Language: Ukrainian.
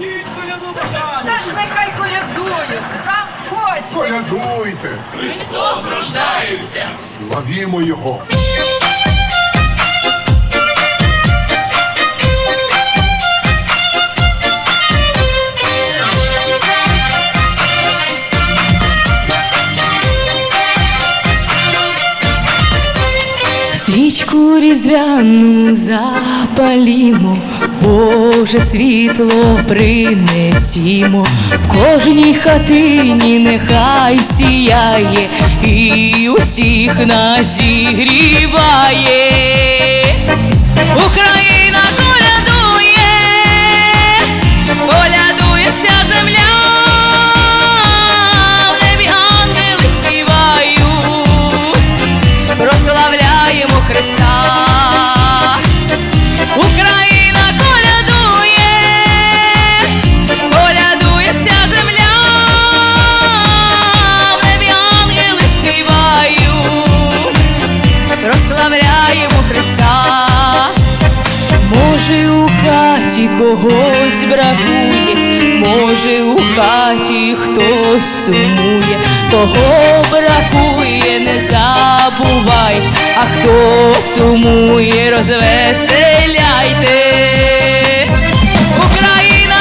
Ходіть, коляду! Та ж нехай колядують, заходьте. Колядуйте, Христос рождається. славімо Його. Різдвяну запалімо, Боже світло принесімо, в кожній хатині нехай сіяє і усіх нас зігріває. Прославляємо Христа. Україна колядує, колядує вся земля, в небі ангели співають, прославляємо Христа. Може у хаті когось бракує, може у хаті хтось сумує, кого бракує, не забувай, а хто сумує, розвеселяйте. Україна